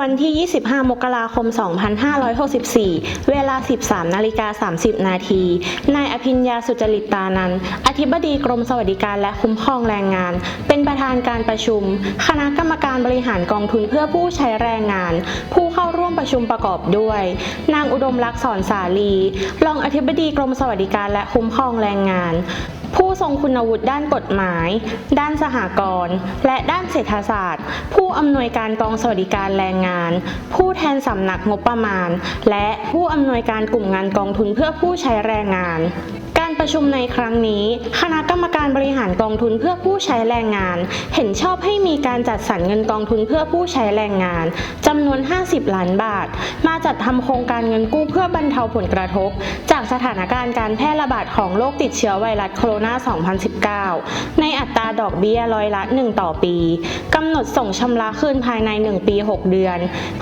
วันที่ 25 มกราคม 2564 เวลา 13 นาฬิกา 30 นาที นายอภิญญาสุจริตตานัน อธิบดีกรมสวัสดิการและคุ้มครองแรงงาน เป็นประธานการประชุม คณะกรรมการบริหารกองทุนเพื่อผู้ใช้แรงงาน ผู้เข้าร่วมประชุมประกอบด้วย นางอุดมลักษณ์สอนสาลี รองอธิบดีกรมสวัสดิการและคุ้มครองแรงงาน ผู้ทรงคุณวุฒิด้านกฎหมาย ด้านสหกรณ์ และด้านเศรษฐศาสตร์ ผู้อำนวยการกองสวัสดิการแรงงาน ผู้แทนสำนักงบประมาณ และผู้อำนวยการกลุ่มงานกองทุนเพื่อผู้ใช้แรงงาน ประชุมในครั้งนี้ คณะกรรมการบริหารกองทุนเพื่อผู้ใช้แรงงาน เห็นชอบให้มีการจัดสรรเงินกองทุนเพื่อผู้ใช้แรงงานจำนวน 50 ล้านบาท มาจัดทำโครงการเงินกู้เพื่อบรรเทาผลกระทบ จากสถานการณ์การแพร่ระบาดของโรคติดเชื้อไวรัสโคโรนา 2019 ในอัตราดอกเบี้ยร้อยละ 1 ต่อปีกำหนดส่งชำระคืนภายใน 1 ปี 6 เดือน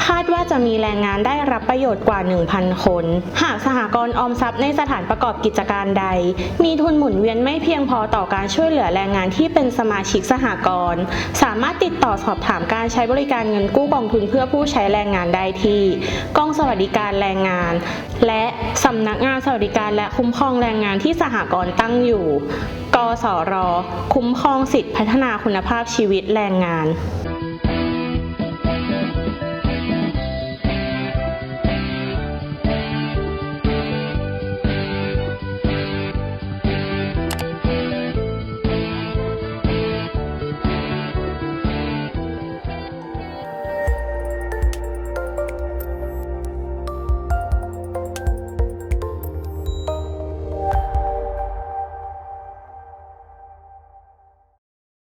คาดว่าจะมีแรงงานได้รับประโยชน์กว่า 1,000 คน หากสหกรณ์ออมทรัพย์ในสถานประกอบกิจการใดมีทุนหมุนเวียนไม่เพียงพอต่อการช่วยเหลือแรงงานที่เป็นสมาชิกสหกรณ์สามารถติดต่อสอบถามการใช้บริการเงินกู้กองทุนเพื่อผู้ใช้แรงงานได้ที่ กองสวัสดิการแรงงาน และสำนักงานสวัสดิการและคุ้มครองแรงงานที่สหกรณ์ตั้งอยู่ กสร คุ้มครองสิทธิพัฒนาคุณภาพชีวิตแรงงาน